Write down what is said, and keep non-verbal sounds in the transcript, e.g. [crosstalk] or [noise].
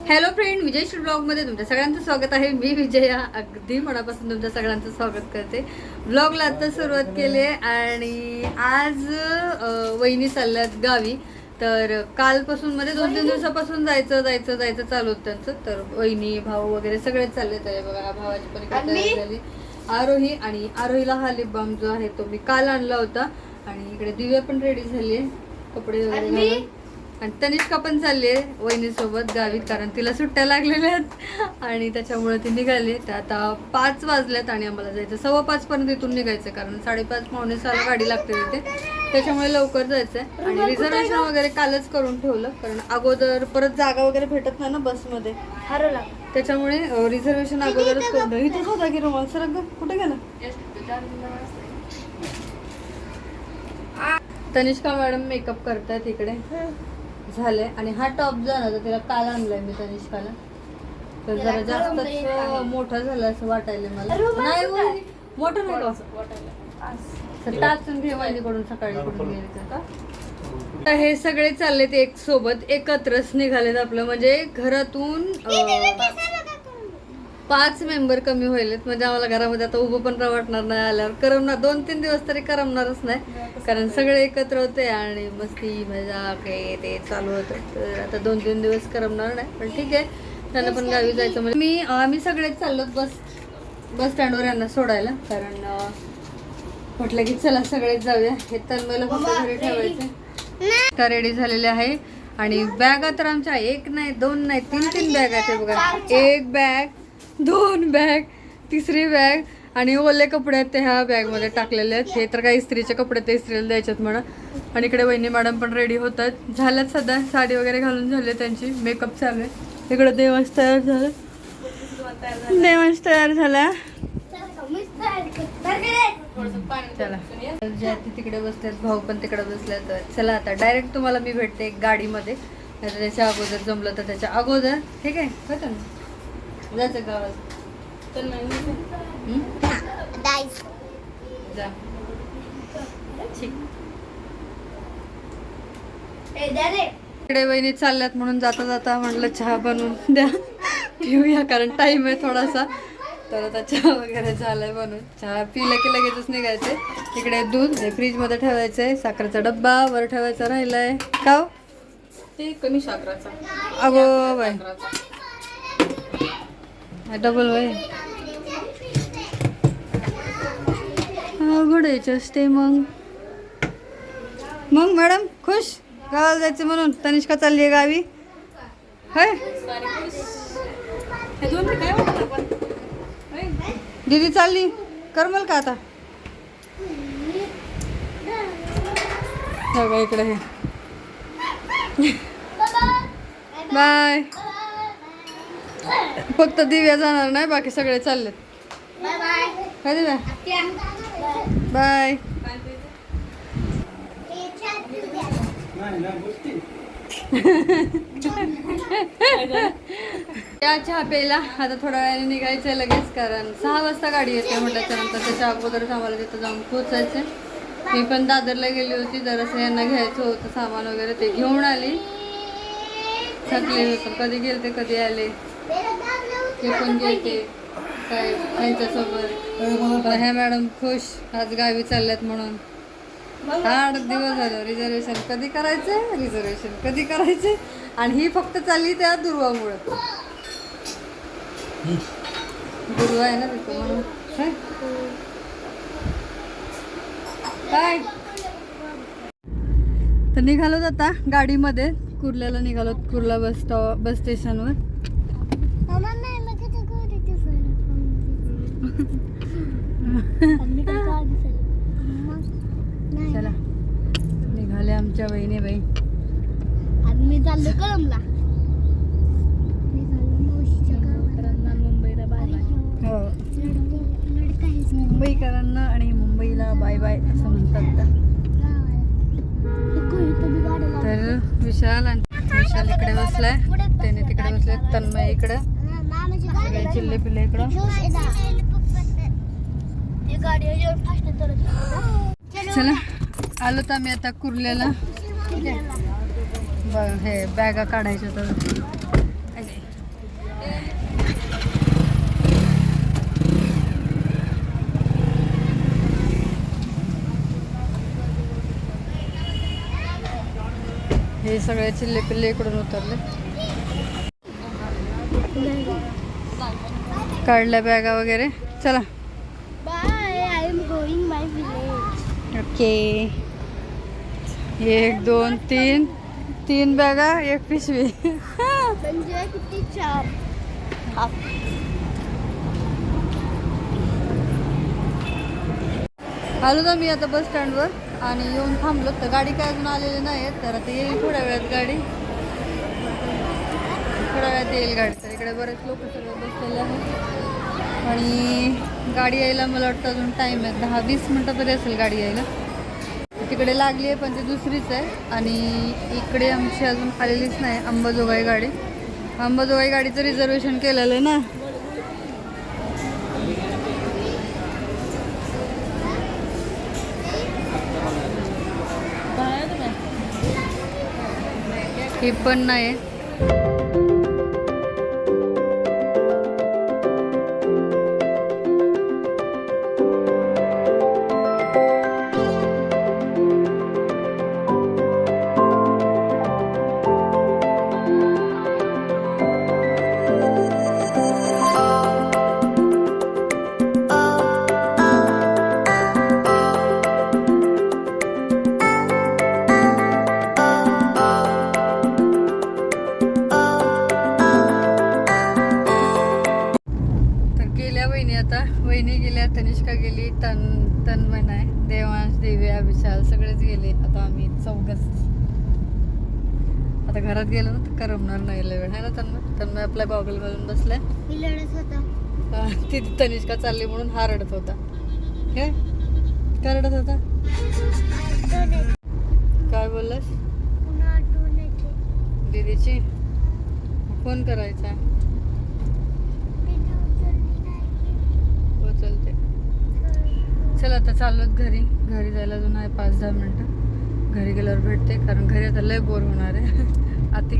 Hello friend विजय श्री ब्लॉगमध्ये तुमच्या सगळ्यांचं स्वागत आहे. मी विजया अगदी मनापासून तुमच्या सगळ्यांचं स्वागत करते. ब्लॉगला आता सुरुवात केली आहे आणि आज वहिनी चालल्यात गावी. तर कालपासून म्हणजे दोन तीन दिवसापासून जायचं जायचं जायचं चालू होतं त्यांचं. तर वहिनी भाऊ वगैरे सगळेच चालले तर बघा भावाची पण तयारी झाली. आरोही आणि आरोहीला हा लिप बाम जो आहे तो मी काल आणला होता. आणि इकडे दिव्या पण रेडी झाली आहे. कपडे वगैरे. आणि तनिष्का पण चालली आहे वहिनीसोबत गावी कारण तिला सुट्ट्या लागलेल्या आहेत. आणि त्याच्यामुळे ती निघाली. तर आता पाच वाजल्यात आणि आम्हाला जायचं. सव्वा पाच पर्यंत इथून निघायचं कारण साडेपाच पावणे सहाला गाडी लागते तिथे. त्याच्यामुळे लवकर जायचं आहे आणि रिझर्वेशन वगैरे कालच करून ठेवलं कारण अगोदर परत जागा वगैरे भेटत नाही ना बसमध्ये. हरवला त्याच्यामुळे रिझर्वेशन अगोदरच करून इथंच होता की रुमाल? सर कुठे गेला? तनिष्का मॅडम मेकअप करतायत इकडे. झाले आणि हा टॉप जो आहे ना तो तिला काल आणलाय मी तनिष्काला. तर जरा जास्तच मोठा झाला असं वाटायला मला. नाही मोठं नाही का तर टाचून घे वहिनीकडून सकाळी कुठून गेले तर तर हे सगळे चाललेत एक सोबत. एकत्रच निघालेत आपलं. म्हणजे घरातून पाच मेंबर कमी होईलेत म्हणजे आम्हाला घरामध्ये आता उभं पण वाटणार नाही आल्यावर. करमणार दोन तीन दिवस तरी करमणारच नाही. कारण सगळे एकत्र होते आणि मस्ती मजा काय ते चालू होतं. तर आता दोन तीन दिवस करमणार नाही. पण ठीक आहे. त्यांना पण गावी जायचं म्हणजे मी आम्ही सगळेच चाललो बस बस स्टँडवर यांना सोडायला. कारण म्हटलं की चला सगळेच जाऊया. हे तन्मयला फक्त घरी ठेवायचं का रेडी झालेले आहे. आणि बॅगा तर आमच्या एक नाही दोन नाही तीन तीन बॅग आहेत बघा. एक बॅग दोन बॅग तिसरी बॅग आणि ओले कपडे आहेत ते ह्या बॅगमध्ये टाकलेले आहेत. हे तर काही इस्त्रीचे कपडे ते इस्त्रीला द्यायच्यात म्हणा. आणि इकडे वहिनी मॅडम पण रेडी होत आहेत झाल्यात सध्या साडी वगैरे घालून झाली त्यांची. मेकअप चालू आहे. इकडे देवांश तयार झालं. देवांश तयार झाला. चला. ज्या ती तिकडे बसल्यात भाऊ पण तिकडे बसल्यात तर चला आता डायरेक्ट तुम्हाला मी भेटते गाडीमध्ये. त्याच्या अगोदर जमलं तर त्याच्या अगोदर. ठीक आहे? ना? जायचं गावात. हं? जा. ठीक. इकडे वहिनी चालल्यात म्हणून जाता जाता म्हटलं चहा बनवून द्या. पिऊया कारण टाइम आहे थोडासा. तर आता चहा वगैरे झालाय बनवून. चहा पिलं की लगेचच निघायचे इकडे दूध हे फ्रीजमध्ये ठेवायचं आहे साखरेचा डब्बा वर ठेवायचा राहिलाय. का हो? ते कमी साखराचा. अगो बाय डबल वय अवघड असते मग. मग मॅडम खुश? गावाला जायचं म्हणून? तनिष्का चालली आहे गावी? होय? हे दीदी चालली. करमल का आता? इकडे हे. [laughs] बाय फक्त दिव्या जाणार नाही बाकी सगळे चाललेत. काय दिव्या बाय त्या चहा प्यायला. आता थोड्या वेळाने निघायचं लगेच कारण सहा वाजता गाडी येते म्हटल्याच्यानंतर त्याच्या अगोदरच आम्हाला तिथं जाऊन पोचायचं मी पण दादरला गेली होती जरासं यांना घ्यायचं होतं सामान वगैरे. ते घेऊन आली. थकले होतं. कधी गेले ते कधी आले. ते पण घेते काय त्यांच्यासोबत ह्या मॅडम खुश आज गावी चालल्यात म्हणून. आठ दिवस झालं रिझर्वेशन कधी करायचं रिझर्वेशन कधी करायचे आणि ही फक्त चालली त्या दुर्वामुळं. दुर्वा आहे ना तिथं म्हणून. काय? तर निघालोत आता गाडीमध्ये. कुर्ल्याला निघालो कुर्ला बस स्टॉ बस स्टेशनवर. चला. निघाले आमच्या बहिणी बाई. मी चाललो कळमला बाय मुंबईकरांना आणि मुंबईला बाय बाय असं म्हणतात तर विशाल आणि विशाल इकडे बसलाय. त्याने तिकडे बसलाय. तन्मय इकडे. सगळे चिल्ले पिल्ले इकडं. चला. आलो तर आम्ही आता कुर्ल्याला. बघ हे बॅगा काढायच्या तर हे सगळे चिल्ले पिल्ले इकडून उतरले. काढल्या बॅगा वगैरे. चला. ओके. एक दोन तीन. तीन बॅगा एक पिशवी. म्हणजे किती चार? आलो ना मी आता बस स्टँडवर आणि येऊन थांबलो. तर गाडी काय अजून आलेली नाही तर आता येईल थोड्या वेळात गाडी. थोड्या वेळात येईल गाडी. तर इकडे बरेच लोक सगळे बसलेले आहेत. आणि गाडी यायला मला वाटतं अजून टाईम आहे. दहा वीस मिनटामध्ये असेल गाडी यायला. तिकडे लागली आहे पण ती दुसरीच आहे. आणि इकडे आमची अजून आलेलीच नाही अंबाजोगाई गाडी. अंबाजोगाई गाडीचं रिझर्वेशन केलेलं आहे ना. ही पण नाही वहिनी आता. वहिनी गेल्या तनिष्का गेली तन तन्मय नाही देवांश दिव्या विशाल सगळेच गेले. आता आम्ही चौघच. आता घरात गेलो ना तर करमणार नाही लय वेळ. आहे ना तन्मय? तन्मय आपल्या गॉगल घालून बसलाय. मी लढत होता. हा, ती तनिष्का चालली म्हणून हा रडत होता. हे काय रडत होता. काय बोललास. दीदीची? फोन करायचा तिने उचलली नाही. उचलते चल आता चाललोत घरी. घरी जायला अजून आहे पाच दहा मिनटं. घरी गेल्यावर भेटते कारण घरी आता लय बोर होणार आहे. [laughs] आती